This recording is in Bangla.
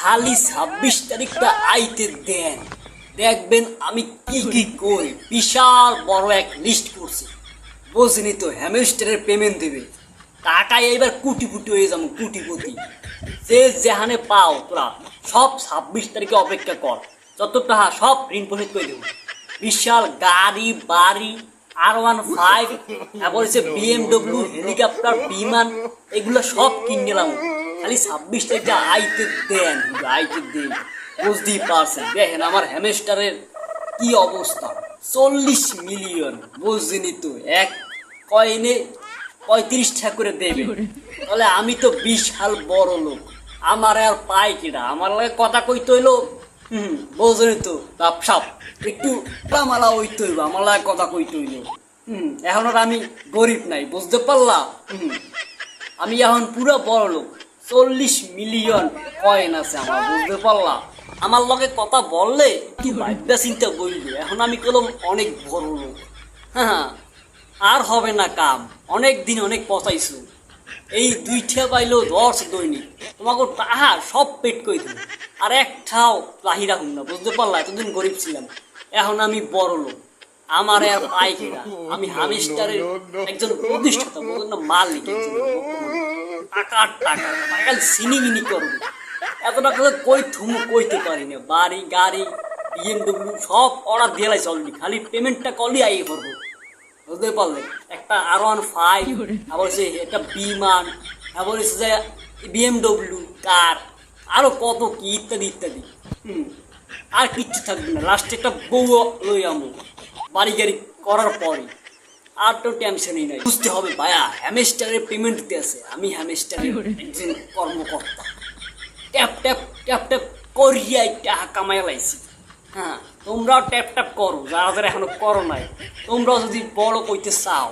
খালি ছাব্বিশ তারিখটা আইতে দেন। দেখবেন আমি কি কি করি। বিশাল বড় এক লিস্ট করছি। বুঝনি তো হ্যামস্টারের পেমেন্ট দেবে। টাকায় এইবার কুটি কুটি হয়ে যাব কুটিপতি যে যেখানে পাও তোরা সব ছাব্বিশ তারিখে অপেক্ষা কর। যত টাকা সব ঋণ পরিশোধ করে দেবো। বিশাল গাড়ি, বাড়ি আর ওয়ান ফাইভ তারপর হচ্ছে বিএমডব্লিউ হেলিকপ্টার বিমান, এগুলো সব কিনে নিলাম। খালি ছাব্বিশ তারিখে আইতে দেন। আইতে দেন। বুঝতেই পারছেন দেখেন আমার হ্যামেস্টারের কি অবস্থা। চল্লিশ মিলিয়ন বুঝিনি তো? এক কয়েনে পঁয়ত্রিশ টাকা করে দেবে। তাহলে আমি তো বিশাল বড় লোক। আমার আর পাই কিনা? আমার লাগে কথা কইতে হইল হুম বোঝনি তো? সাপ একটু মালা হইতে হইব আমার লাগে কথা কইতে হইল। হুম এখন আর আমি গরিব নাই বুঝতে পারলাম হুম। আমি এখন পুরো বড় লোক। চল্লিশ মিলিয়ন কয়েন আছে আমার, বুঝতে পারলাম আমার লগে কথা বললে কি ভাববা চিন্তা বলবে এখন আমি কলম অনেক বড় লোক। হ্যাঁ আর হবে না কাম। অনেক দিন অনেক পচাইছো। এই দুইটা পাইলো দশ দৈনিক। তোমাকে তাহা সব পেট করে দিল। আর একটাও লাহি রাখুন না, বুঝতে পারলা? এতদিন গরিব ছিলাম। এখন আমি বড় লোক। আমার আর পাই কিনা আমি হামিস্টারের একজন প্রতিষ্ঠাতা মালিক একজন টাকার টাকা টাকা সিনিমিনি করবে এত টাকা কই থুমু কইতে পারি না বাড়ি গাড়ি বিএমডব্লিউ সব অর্ডার দিয়ে লাইছে অলরেডি খালি পেমেন্টটা করলেই আইয়ে করব বুঝতে পারলে একটা আর ওয়ান ফাইভ আবার হচ্ছে একটা বিমান আবার হচ্ছে যে বিএমডব্লিউ কার আরও কত কি ইত্যাদি ইত্যাদি হুম আর কিচ্ছু থাকবে না লাস্টে একটা বউ লই আমো বাড়ি গাড়ি করার পরে আর তো টেনশনই নাই। বুঝতে হবে ভাইয়া হ্যামেস্টারের পেমেন্ট দিতে আছে আমি হ্যামেস্টারের একজন কর্মকর্তা। ট্যাপ ট্যাপ ট্যাপ ট্যাপ করিয়াই টাকা কামাই লাইছি। হ্যাঁ তোমরাও ট্যাপ ট্যাপ করো, যারা যারা এখনও করো নাই, তোমরাও যদি বড় কইতে চাও